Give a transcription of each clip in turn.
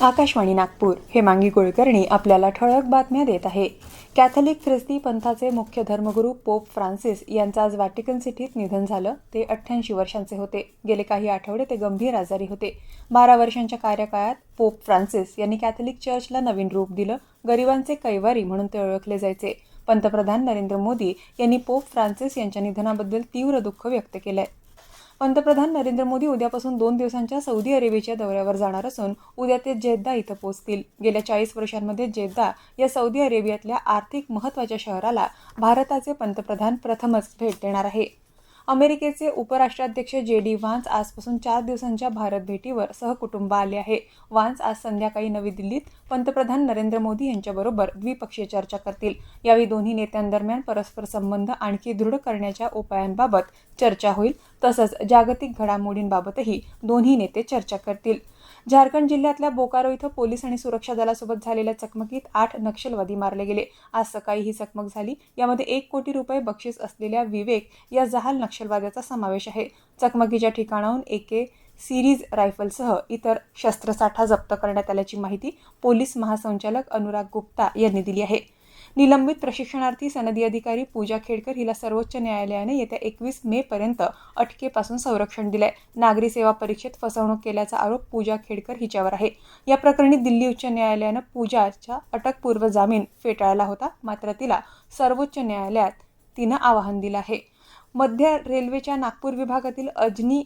आकाशवाणी नागपूर हे मांगी कुलकर्णी आपल्याला ठळक बातम्या देत आहे. कॅथलिक ख्रिस्ती पंथाचे मुख्य धर्मगुरू पोप फ्रान्सिस यांचं आज व्हॅटिकन सिटीत निधन झालं. ते अठ्ठ्याऐंशी वर्षांचे होते. गेले काही आठवडे ते गंभीर आजारी होते. बारा वर्षांच्या कार्यकाळात पोप फ्रान्सिस यांनी कॅथलिक चर्चला नवीन रूप दिलं. गरिबांचे कैवारी म्हणून ते ओळखले जायचे. पंतप्रधान नरेंद्र मोदी यांनी पोप फ्रान्सिस यांच्या निधनाबद्दल तीव्र दुःख व्यक्त केलं आहे पंतप्रधान नरेंद्र मोदी उद्यापासून दोन दिवसांच्या सौदी अरेबियाच्या दौऱ्यावर जाणार असून उद्या ते जेद्दा इथं पोहोचतील. गेल्या चाळीस वर्षांमध्ये जेद्दा या सौदी अरेबियातल्या आर्थिक महत्त्वाच्या शहराला भारताचे पंतप्रधान प्रथमच भेट देणार आहे. अमेरिकेचे उपराष्ट्राध्यक्ष जे डी वान्स आजपासून चार दिवसांच्या भारत भेटीवर सहकुटुंब आले आहे. वान्स आज संध्याकाळी नवी दिल्लीत पंतप्रधान नरेंद्र मोदी यांच्याबरोबर द्विपक्षीय चर्चा करतील. यावेळी दोन्ही नेत्यांदरम्यान परस्पर संबंध आणखी दृढ करण्याच्या उपायांबाबत चर्चा होईल. तसंच जागतिक घडामोडींबाबतही दोन्ही नेते चर्चा करतील. झारखंड जिल्ह्यातल्या बोकारो इथं पोलीस आणि सुरक्षा दलासोबत झालेल्या चकमकीत आठ नक्षलवादी मारले गेले. आज सकाळी ही चकमक झाली. यामध्ये एक कोटी रुपये बक्षीस असलेल्या विवेक या जहाल नक्षलवाद्याचा समावेश आहे. चकमकीच्या ठिकाणाहून एके सिरीज रायफलसह इतर शस्त्रसाठा जप्त करण्यात आल्याची माहिती पोलीस महासंचालक अनुराग गुप्ता यांनी दिली आहे. निलंबित प्रशिक्षणार्थी सनदी अधिकारी पूजा खेडकर हिला सर्वोच्च न्यायालयाने येत्या एकवीस मे पर्यंत अटकेपासून संरक्षण दिलंय. नागरी सेवा परीक्षेत फसवणूक केल्याचा आरोप पूजा खेडकर हिच्यावर आहे. या प्रकरणी दिल्ली उच्च न्यायालयानं पूजाच्या अटकपूर्व जामीन फेटाळला होता मात्र तिला सर्वोच्च न्यायालयात तिनं आवाहन दिलं आहे. मध्य रेल्वेच्या नागपूर विभागातील अजनी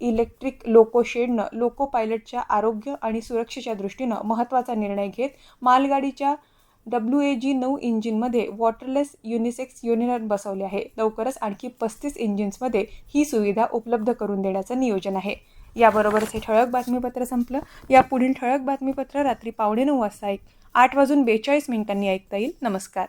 इलेक्ट्रिक लोको शेडनं लोको पायलटच्या आरोग्य आणि सुरक्षेच्या दृष्टीनं महत्त्वाचा निर्णय घेत मालगाडीच्या डब्ल्यू ए जी नऊ इंजिनमध्ये वॉटरलेस युनिसेक्स युनिट बसवले आहे. लवकरच आणखी पस्तीस इंजिन्समध्ये ही सुविधा उपलब्ध करून देण्याचं नियोजन आहे. याबरोबरच हे ठळक बातमीपत्र संपलं. या पुढील ठळक बातमीपत्र रात्री पावणे नऊ वाजता एक. आठ वाजून बेचाळीस मिनिटांनी ऐकता येईल. नमस्कार.